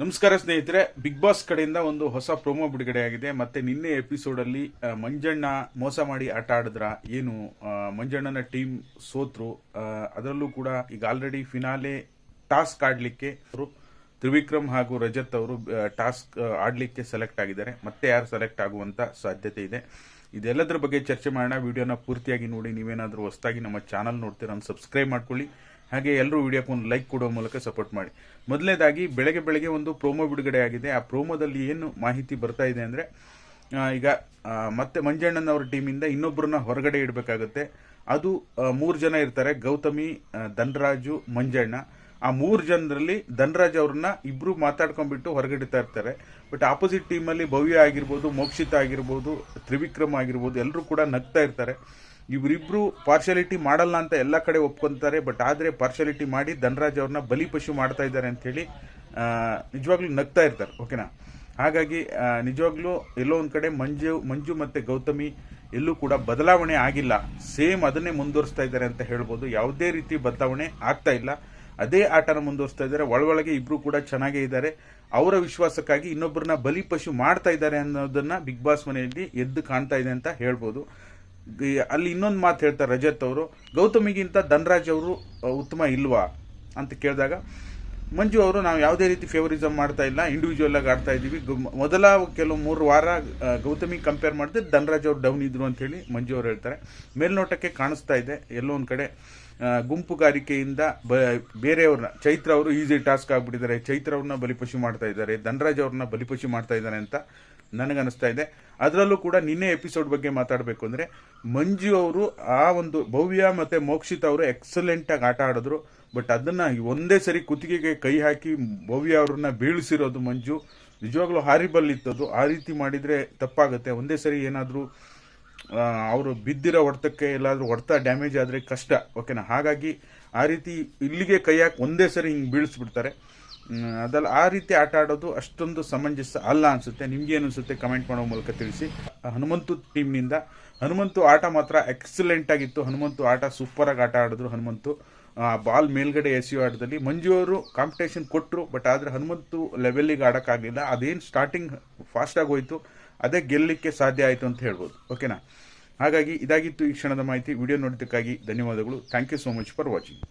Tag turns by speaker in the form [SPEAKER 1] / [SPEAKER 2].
[SPEAKER 1] ನಮಸ್ಕಾರ ಸ್ನೇಹಿತರೆ big boss ಕಡೆಯಿಂದ ಒಂದು ಹೊಸ ಪ್ರೋಮೋ ಬಿಡುಗಡೆ ಆಗಿದೆ ಮತ್ತೆ ನಿನ್ನೆ ಎಪಿಸೋಡ್ ಅಲ್ಲಿ ಮಂಜಣ್ಣ ಮೋಸ ಮಾಡಿ ಆಟ ಆಡಿದ್ರ, ಏನು ಮಂಜಣ್ಣನ ಟೀಮ್ ಸೋತ್ರು ಅದರಲ್ಲೂ ಕೂಡ ಈಗ ಆಲ್ರೆಡಿ ಫಿನಾಲೆ ಟಾಸ್ಕ್ ಆಡಲಿಕ್ಕೆ ಅವರು, ತ್ರಿವಿಕ್ರಮ್ ಹಾಗೂ ರಜತ್ ಅವರು ಟಾಸ್ಕ್ ಆಡ್ಲಿಕ್ಕೆ ಸೆಲೆಕ್ಟ್ ಆಗಿದ್ದಾರೆ. ಮತ್ತೆ ಯಾರು ಸೆಲೆಕ್ಟ್ ಆಗುವಂತ ಸಾಧ್ಯತೆ ಇದೆ. ಇದೆಲ್ಲದರ ಬಗ್ಗೆ ಚರ್ಚೆ ಮಾಡೋಣ. ವಿಡಿಯೋನ ಪೂರ್ತಿಯಾಗಿ ನೋಡಿ. ನೀವೇನಾದರೂ ಹೊಸದಾಗಿ ನಮ್ಮ ಚಾನಲ್ ನೋಡ್ತೀರ ಸಬ್ಸ್ಕ್ರೈಬ್ ಮಾಡ್ಕೊಳ್ಳಿ. ಹಾಗೆ ಎಲ್ಲರೂ ವಿಡಿಯೋಕ್ಕೆ ಒಂದು ಲೈಕ್ ಕೊಡೋ ಮೂಲಕ ಸಪೋರ್ಟ್ ಮಾಡಿ. ಮೊದಲನೇದಾಗಿ ಬೆಳಗ್ಗೆ ಬೆಳಗ್ಗೆ ಒಂದು ಪ್ರೋಮೋ ಬಿಡುಗಡೆ ಆಗಿದೆ. ಆ ಪ್ರೋಮೋದಲ್ಲಿ ಏನು ಮಾಹಿತಿ ಬರ್ತಾ ಇದೆ ಅಂದರೆ ಈಗ ಮತ್ತೆ ಮಂಜಣ್ಣನವರ ಟೀಮಿಂದ ಇನ್ನೊಬ್ಬರನ್ನ ಹೊರಗಡೆ ಇಡಬೇಕಾಗುತ್ತೆ. ಅದು ಮೂರು ಜನ ಇರ್ತಾರೆ. ಗೌತಮಿ ಧನರಾಜು, ಮಂಜಣ್ಣ. ಆ ಮೂರು ಜನರಲ್ಲಿ ಧನರಾಜ್ ಅವ್ರನ್ನ ಇಬ್ರು ಮಾತಾಡ್ಕೊಂಡ್ಬಿಟ್ಟು ಹೊರಗಡಿತಾ ಇರ್ತಾರೆ. ಬಟ್ ಆಪೋಸಿಟ್ ಟೀಮಲ್ಲಿ ಭವ್ಯ ಆಗಿರ್ಬೋದು, ಮೋಕ್ಷಿತ ಆಗಿರ್ಬೋದು, ತ್ರಿವಿಕ್ರಮ್ ಆಗಿರ್ಬೋದು ಎಲ್ಲರೂ ಕೂಡ ನಗ್ತಾ ಇರ್ತಾರೆ. ಇವರಿಬ್ರು ಪಾರ್ಶಾಲಿಟಿ ಮಾಡಲ್ಲ ಅಂತ ಎಲ್ಲ ಕಡೆ ಒಪ್ಕೊಂತಾರೆ ಬಟ್ ಆದ್ರೆ ಪಾರ್ಶಾಲಿಟಿ ಮಾಡಿ ಧನರಾಜ್ ಅವ್ರನ್ನ ಬಲಿಪಶು ಮಾಡ್ತಾ ಇದ್ದಾರೆ ಆ, ನಿಜವಾಗ್ಲೂ ನಗ್ತಾ ಇರ್ತಾರೆ ಓಕೆನಾ ಹಾಗಾಗಿ ನಿಜವಾಗ್ಲೂ ಎಲ್ಲೋ ಒಂದ್ ಕಡೆ ಮಂಜು ಮಂಜು ಮತ್ತೆ ಗೌತಮಿ ಎಲ್ಲೂ ಕೂಡ ಬದಲಾವಣೆ ಆಗಿಲ್ಲ. ಸೇಮ್ ಅದನ್ನೇ ಮುಂದುವರಿಸ್ತಾ ಇದ್ದಾರೆ ಅಂತ ಹೇಳ್ಬೋದು. ಯಾವುದೇ ರೀತಿ ಬದಲಾವಣೆ ಆಗ್ತಾ ಇಲ್ಲ. ಅದೇ ಆಟನ ಮುಂದುವರಿಸ್ತಾ ಇದ್ದಾರೆ. ಒಳಗೊಳಗೆ ಇಬ್ರು ಕೂಡ ಚೆನ್ನಾಗೇ ಇದ್ದಾರೆ. ಅವರ ವಿಶ್ವಾಸಕ್ಕಾಗಿ ಇನ್ನೊಬ್ಬರನ್ನ ಬಲಿಪಶು ಮಾಡ್ತಾ ಇದ್ದಾರೆ ಅನ್ನೋದನ್ನ ಬಿಗ್ ಬಾಸ್ ಮನೆಯಲ್ಲಿ ಎದ್ದು ಕಾಣ್ತಾ ಇದೆ ಅಂತ ಹೇಳ್ಬೋದು. ಅಲ್ಲಿ ಇನ್ನೊಂದು ಮಾತು ಹೇಳ್ತಾರೆ ರಜತ್ ಅವರು, ಗೌತಮಿಗಿಂತ ಧನರಾಜ್ ಅವರು ಉತ್ತಮ ಇಲ್ವಾ ಅಂತ ಕೇಳಿದಾಗ, ಮಂಜು ಅವರು ನಾವು ಯಾವುದೇ ರೀತಿ ಫೇವರಿಸಮ್ ಮಾಡ್ತಾ ಇಲ್ಲ ಇಂಡಿವಿಜುವಲ್ ಆಗಿ ಆಡ್ತಾ ಇದ್ದೀವಿ ಮೊದಲ ಕೆಲವು ಮೂರು ವಾರ ಗೌತಮಿ ಕಂಪೇರ್ ಮಾಡಿದ್ರೆ ಧನರಾಜ್ ಅವರು ಡೌನ್ ಇದ್ರು ಅಂತ ಹೇಳಿ ಮಂಜು ಅವರು ಹೇಳ್ತಾರೆ. ಮೇಲ್ನೋಟಕ್ಕೆ ಕಾಣಿಸ್ತಾ ಇದೆ, ಎಲ್ಲೋ ಒಂದು ಕಡೆ ಗುಂಪುಗಾರಿಕೆಯಿಂದ ಬ ಬೇರೆಯವ್ರನ್ನ ಚೈತ್ರ ಅವರು ಈಸಿ ಟಾಸ್ಕ್ ಆಗಿಬಿಟ್ಟಿದ್ದಾರೆ, ಚೈತ್ರ ಅವ್ರನ್ನ ಬಲಿಪಶು ಮಾಡ್ತಾ ಇದ್ದಾರೆ, ಧನರಾಜ್ ಅವ್ರನ್ನ ಬಲಿಪಶು ಮಾಡ್ತಾ ಇದ್ದಾರೆ ಅಂತ ನನಗನ್ನಿಸ್ತಾ ಇದೆ ಅದರಲ್ಲೂ ಕೂಡ ನಿನ್ನೆ ಎಪಿಸೋಡ್ ಬಗ್ಗೆ ಮಾತಾಡಬೇಕು ಅಂದರೆ ಮಂಜು ಅವರು ಆ ಒಂದು ಭವ್ಯ ಮತ್ತು ಮೋಕ್ಷಿತ್ ಅವರು ಎಕ್ಸಲೆಂಟಾಗಿ ಆಟ ಆಡಿದ್ರು. ಬಟ್ ಅದನ್ನು ಒಂದೇ ಸರಿ ಕುತ್ತಿಗೆಗೆ ಕೈ ಹಾಕಿ ಭವ್ಯ ಅವ್ರನ್ನ ಬೀಳಿಸಿರೋದು ಮಂಜು. ನಿಜವಾಗ್ಲೂ ಹಾರಿಬಲ್ ಇತ್ತದು ಆ ರೀತಿ ಮಾಡಿದರೆ ತಪ್ಪಾಗುತ್ತೆ. ಒಂದೇ ಸರಿ ಏನಾದರೂ ಅವರು ಬಿದ್ದಿರೋ ಹೊಡೆತಕ್ಕೆ ಎಲ್ಲಾದರೂ ಹೊಡೆತ ಡ್ಯಾಮೇಜ್ ಆದರೆ ಕಷ್ಟ. ಓಕೆನಾ ಹಾಗಾಗಿ ಆ ರೀತಿ ಇಲ್ಲಿಗೆ ಕೈ ಹಾಕಿ ಒಂದೇ ಸರಿ ಹಿಂಗೆ ಬೀಳಿಸ್ಬಿಡ್ತಾರೆ. ಅದಲ್ಲ, ಆ ರೀತಿ ಆಟ ಆಡೋದು ಅಷ್ಟೊಂದು ಸಮಂಜಸ ಅಲ್ಲ ಅನಿಸುತ್ತೆ. ನಿಮ್ಗೆ ಅನಿಸುತ್ತೆ ಕಮೆಂಟ್ ಮಾಡೋ ಮೂಲಕ ತಿಳಿಸಿ. ಹನುಮಂತು ಟೀಮ್ನಿಂದ ಹನುಮಂತು ಆಟ ಮಾತ್ರ ಎಕ್ಸಲೆಂಟ್ ಆಗಿತ್ತು. ಹನುಮಂತು ಆಟ ಸೂಪರಾಗಿ ಆಟ ಆಡಿದ್ರು ಹನುಮಂತು. ಆ ಬಾಲ್ ಮೇಲ್ಗಡೆ ಎಸೆಯೋ ಆಟದಲ್ಲಿ ಮಂಜು ಅವರು ಕಾಂಪಿಟೇಷನ್ ಕೊಟ್ಟರು ಬಟ್ ಆದರೆ ಹನುಮಂತು ಲೆವೆಲ್ಲಿಗೆ ಆಡೋಕ್ಕಾಗಲಿಲ್ಲ. ಅದೇನು ಸ್ಟಾರ್ಟಿಂಗ್ ಫಾಸ್ಟಾಗಿ ಹೋಯಿತು. ಅದೇ ಗೆಲ್ಲಲಿಕ್ಕೆ ಸಾಧ್ಯ ಆಯಿತು ಅಂತ ಹೇಳ್ಬೋದು. ಓಕೆನಾ ಹಾಗಾಗಿ ಇದಾಗಿತ್ತು ಈ ಕ್ಷಣದ ಮಾಹಿತಿ. ವಿಡಿಯೋ ನೋಡಿದ್ದಕ್ಕಾಗಿ ಧನ್ಯವಾದಗಳು. Thank you so much for watching